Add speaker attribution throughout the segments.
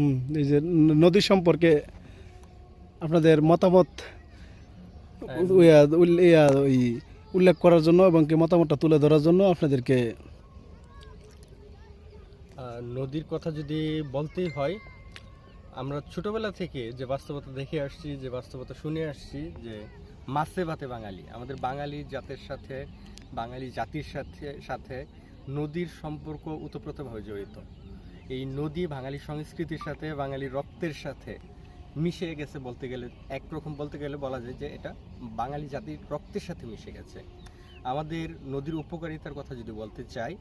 Speaker 1: হুম এই যে নদী সম্পর্কে আপনাদের মতামত ইয়া, ওই উল্লেখ করার জন্য এবং কি মতামতটা তুলে ধরার জন্য আপনাদেরকে
Speaker 2: নদীর কথা যদি বলতেই হয় আমরা ছোটবেলা থেকে যে বাস্তবতা দেখে আসছি যে বাস্তবতা শুনে আসছি যে মাছে ভাতে বাঙালি। আমাদের বাঙালি জাতের সাথে বাঙালি জাতির সাথে সাথে নদীর সম্পর্ক ওতপ্রোতভাবে জড়িত। এই নদী বাঙালি সংস্কৃতির সাথে, বাঙালি রক্তের সাথে মিশে গেছে বলতে গেলে, একরকম বলতে গেলে বলা যায় যে এটা বাঙালি জাতির রক্তের সাথে মিশে গেছে। আমাদের নদীর উপকারিতার কথা যদি বলতে চাই,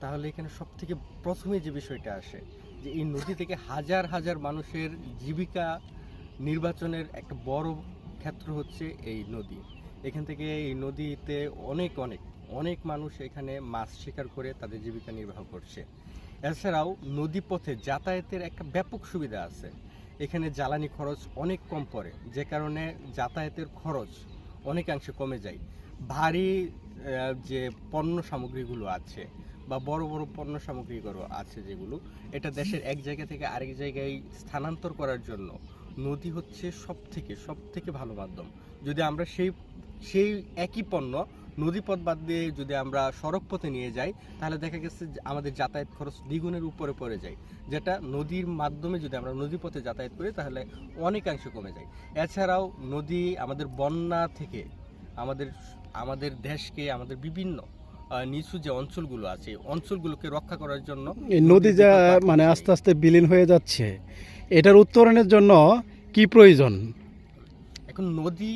Speaker 2: তাহলে এখানে সব থেকে প্রথমে যে বিষয়টা আসে, যে এই নদী থেকে হাজার হাজার মানুষের জীবিকা নির্বাচনের একটা বড় ক্ষেত্র হচ্ছে এই নদী। এখান থেকে এই নদীতে অনেক অনেক অনেক মানুষ এখানে মাছ শিকার করে তাদের জীবিকা নির্বাহ করছে। এছাড়াও নদী পথে যাতায়াতের একটা ব্যাপক সুবিধা আছে। এখানে জ্বালানি খরচ অনেক কম পড়ে, যে কারণে যাতায়াতের খরচ অনেকাংশে কমে যায়। ভারী যে পণ্য সামগ্রীগুলো আছে বা বড় বড় পণ্য সামগ্রীগুলো আছে যেগুলো, এটা দেশের এক জায়গা থেকে আরেক জায়গায় স্থানান্তর করার জন্য নদী হচ্ছে সব থেকে সব থেকে ভালো মাধ্যম। যদি আমরা সেই সেই একই পণ্য নদীপথ বাদ দিয়ে যদি আমরা সড়ক পথে নিয়ে যাই তাহলে দেখা গেছে আমাদের যাতায়াত খরচ দ্বিগুণের উপরে পড়ে যায়। যেটা নদীর মাধ্যমে যদি আমরা নদীপথে যাতায়াত করি তাহলে অনেকাংশ কমে যায়। এছাড়াও নদী আমাদের বন্যা থেকে আমাদের আমাদের দেশকে আমাদের বিভিন্ন নিচু যে অঞ্চলগুলো আছে অঞ্চলগুলোকে রক্ষা করার জন্য
Speaker 1: এই নদী যা মানে আস্তে আস্তে বিলীন হয়ে যাচ্ছে এটার উত্তরণের জন্য কি প্রয়োজন?
Speaker 2: এখন নদী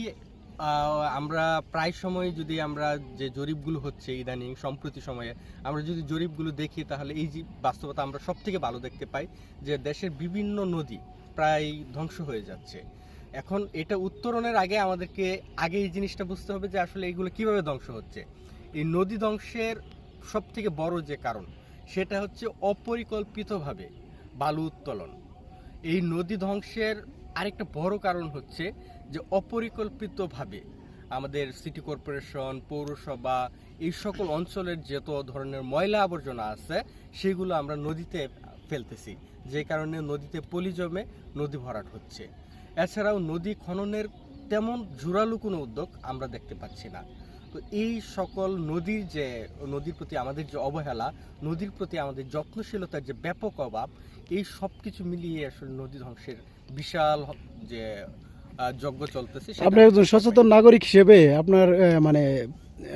Speaker 2: আমরা প্রায় সময় যদি আমরা যে জরিপগুলো হচ্ছে ইদানিং, সম্প্রতি সময়ে, আমরা যদি জরিপগুলো দেখি, তাহলে এই যে বাস্তবতা আমরা সব থেকে ভালো দেখতে পাই যে দেশের বিভিন্ন নদী প্রায় ধ্বংস হয়ে যাচ্ছে। এখন এটা উত্তরণের আগে আমাদেরকে আগে এই জিনিসটা বুঝতে হবে যে আসলে এইগুলো কীভাবে ধ্বংস হচ্ছে। এই নদী ধ্বংসের সব থেকে বড় যে কারণ, সেটা হচ্ছে অপরিকল্পিতভাবে বালু উত্তোলন। এই নদী ধ্বংসের আরেকটা বড় কারণ হচ্ছে যে অপরিকল্পিতভাবে আমাদের সিটি কর্পোরেশন, পৌরসভা, এই সকল অঞ্চলের যত ধরনের ময়লা আবর্জনা আছে, সেগুলো আমরা নদীতে ফেলতেছি। যে কারণে নদীতে পলি জমে নদী ভরাট হচ্ছে। এছাড়াও নদী খননের তেমন জোরালো কোনো উদ্যোগ আমরা দেখতে পাচ্ছি না। তো এই সকল নদীর যে, নদীর প্রতি আমাদের যে অবহেলা, নদীর প্রতি আমাদের যত্নশীলতার যে ব্যাপক অভাব, এই সব কিছু মিলিয়ে আসলে নদী ধ্বংসের বিশাল যে যজ্ঞ চলতেছে
Speaker 1: আপনি একজন সচেতন নাগরিক হিসেবে আপনার মানে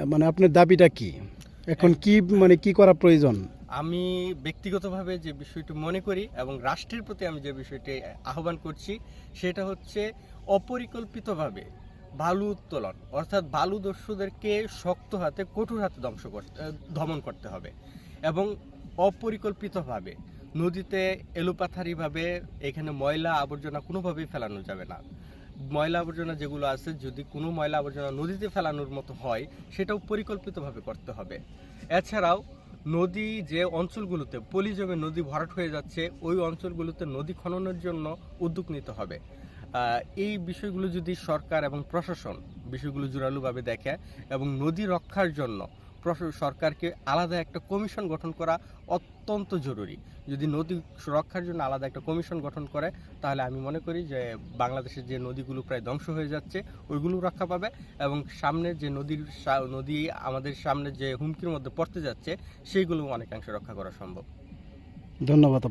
Speaker 1: মানে আপনার দাবিটা কি? এখন কি মানে কি করা প্রয়োজন?
Speaker 2: আমি ব্যক্তিগতভাবে যে বিষয়টি মনে করি এবং রাষ্ট্রের প্রতি আমি যে বিষয়টি আহ্বান করছি সেটা হচ্ছে অপরিকল্পিতভাবে বালু উত্তোলন অর্থাৎ বালু দস্যুদেরকে শক্ত হাতে কঠোর হাতে ধ্বংস করতে দমন করতে হবে এবং অপরিকল্পিতভাবে নদীতে এলোপাথারিভাবে এখানে ময়লা আবর্জনা কোনোভাবেই ফেলানো যাবে না। ময়লা আবর্জনা যেগুলো আছে, যদি কোনো ময়লা আবর্জনা নদীতে ফেলানোর মতো হয়, সেটাও পরিকল্পিতভাবে করতে হবে। এছাড়াও, নদী যে অঞ্চলগুলোতে, পলি জমে নদী ভরাট হয়ে যাচ্ছে, ওই অঞ্চলগুলোতে নদী খননের জন্য উদ্যোগ নিতে হবে। এই বিষয়গুলো যদি সরকার এবং প্রশাসন বিষয়গুলো জোরালোভাবে দেখে এবং নদী রক্ষার জন্য সরকারকে আলাদা একটা কমিশন গঠন করা অত্যন্ত জরুরি। যদি নদী সুরক্ষার জন্য আলাদা একটা কমিশন গঠন করে, তাহলে আমি মনে করি যে বাংলাদেশের যে নদীগুলো প্রায় ধ্বংস হয়ে যাচ্ছে, ওইগুলো রক্ষা পাবে এবং সামনে যে নদীর নদী আমাদের সামনে যে হুমকির মধ্যে পড়তে যাচ্ছে, সেইগুলো অনেকাংশে রক্ষা করা সম্ভব।
Speaker 1: ধন্যবাদ আপনাকে।